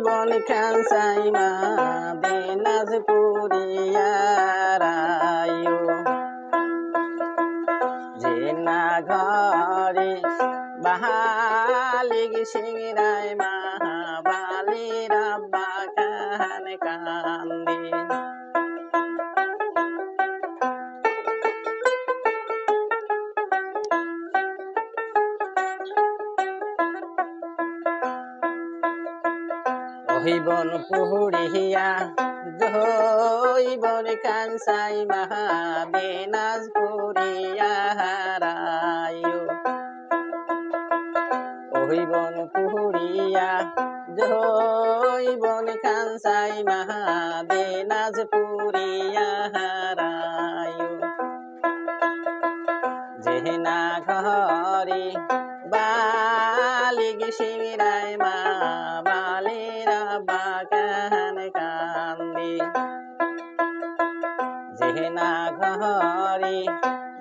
বন খান সাইমা বেনাজ পুরিয়ারায়ু যে না ঘরে বাহালিগ সিংরায় ওহিবন পুহুরিয়া জৈবন কানসাই মহাবিনাশ পুরিয়া হারায়ু। ওহিবন পুহুরিয়া জৈবন কানসাই মহাবিনাশ পুরিয়া হারায়ু জেহনা ঘরে বালিগ বালিরা বাগান কান্দি। জেহনা ঘরে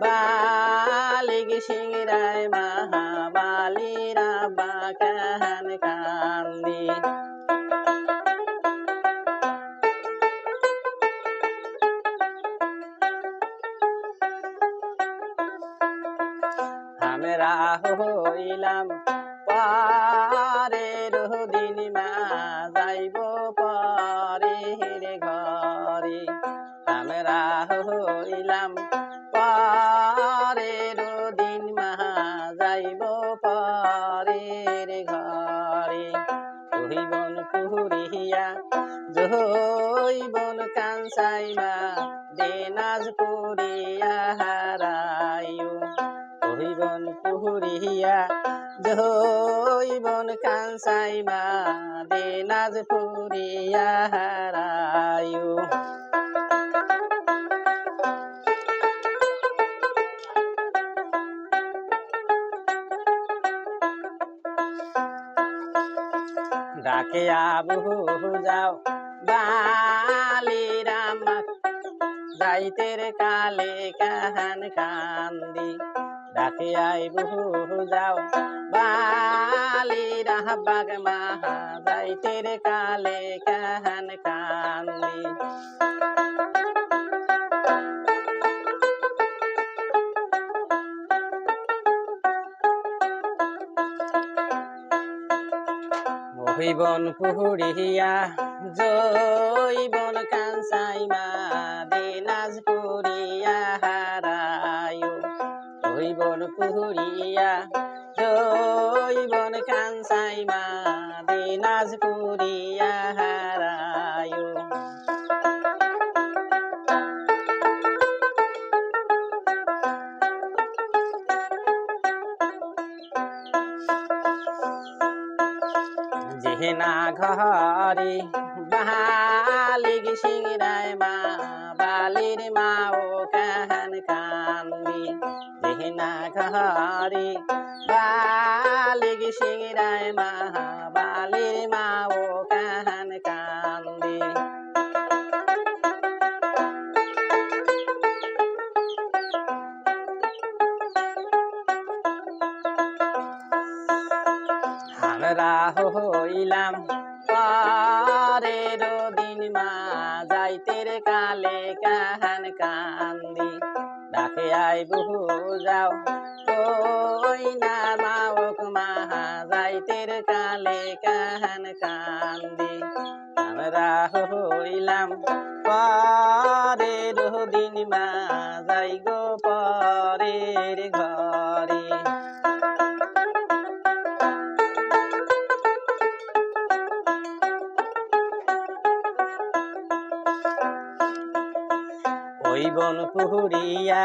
বালিগ সিংরায় মা বালিরা বাগান কান্দি। আমরা হইলাম মা যাইব পরে রে ঘরে। আমরা হইলাম পারের দিন মা যাইব পরে রে ঘরে। কহিবন পুরিয়া জৈবন কানসাই মা দেনাজ পুরিয়া হারায়ু কহিবন পুরিয়া জৈবন কানসাই মা দেনাজ পুরিয়া হারায়ু। ডাকে আবু যাও বালি রামা যাইতের কালে কাহান কান্দি। ডাকে আই বহু যাও। বালি রাহবাগ মাহা যাইতের কালে কাহান কান্দি। মহিবন পুহুরিয়া জৈবন কানসাই মা দিনাজ পুরিয়া হারায়ু মহিবন পুহুরিয়া জৈবন কানসাই মা দিনাজ পুরিয়া হারায়ু জেহেনা ঘরে বালিগ সিংরায় মা, বালির মা, ও কাহান কান্দি। দেহনা ঘরে বালিগ সিংরায় মা, বালির মা, ও কাহান কান্দি। মা যাইতের কালে কাহান কান্দি। ডাকে আই বহু, যাও। ওই না মাওক মাহা যাইতের কালে কাহান কান্দি। আমরা হইলাম পরের দিন মা যাই গো পরের ঘরে। ওই বন পুহুরিয়া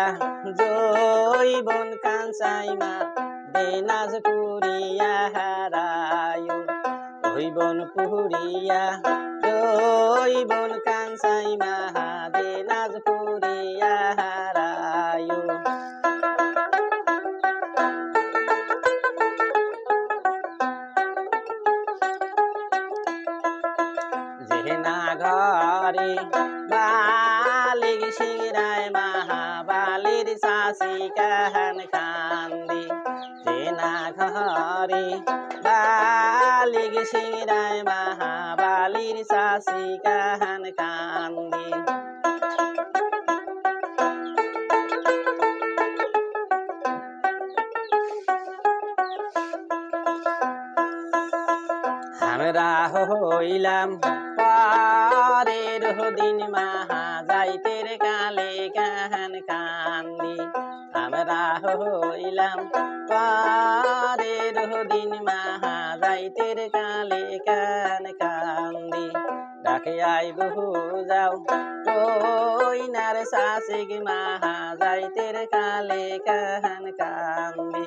জৈবন কাঞ্চাই মা দেনাজ পুরিয়া হারায়ু। ওই বন পুহুরিয়া জৈবন কাঞ্চাই মা দেনাজ পুরিয়া হারায়ু। জেনা ঘরে বালিগ শিরায় মাহাবালির শাসি কাহান কান্দি। জেনা ঘরে বালিগ সিংরায় মহাবালির শাসি কাহান কান্দি। আমরা হইলাম পরের দিন মাহা যাইতের কালে কাহান কান্দি। আমরা হইলাম পরের দিন মাহা যাইতের কালে কান কান্দি। ডাকে আই বহু, যাও। কইনার শাসিক মাহা যাইতের কালে কাহান কান্দি।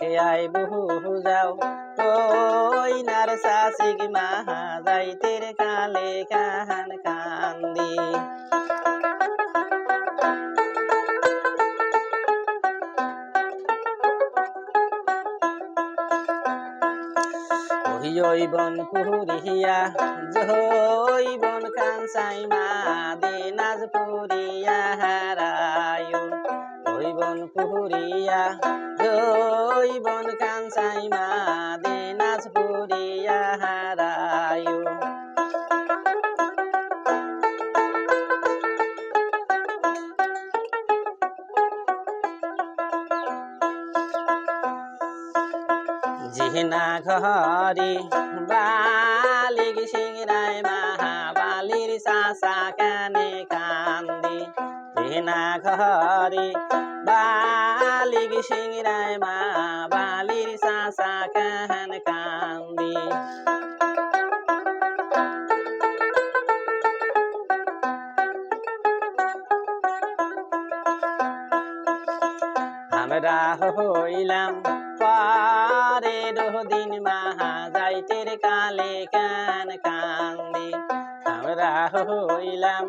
আই বহু যাও। কইনার শাসিক মাহা যাইতের কালে কাহান কান্দি। ওই বন পুরিয়া জৈবন কাঞ্চাই মা দিনাজ পুরিয়া হারায়ু ওই বন পুরিয়া জৈবন কাঞ্চাই মা দিনাজ পুরিয়া হারায়ু। জিহনা ঘরি বালিক সিংরায় মহাবালির চাচা কানে কান্দি। জিহনা ঘরি সিংরায় মহাবালির চাচা কাহান কান্দি আমরা হইলাম পরের দিন মাহা যাইতের কালে কান কান্দি আমরা হইলাম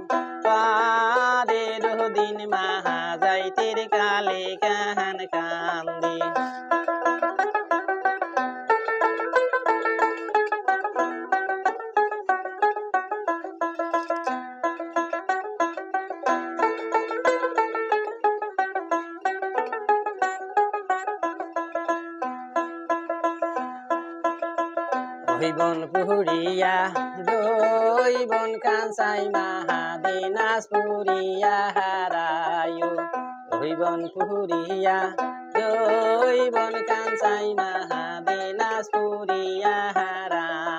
হইবন পুরিয়া দইবন কাঞ্চাই মাহা দিনাজ পুরিয়া হারায়ু। হইবন বন দইবন কাঞ্চাই মাহা দিনাজ পুরিয়া হারায়ু।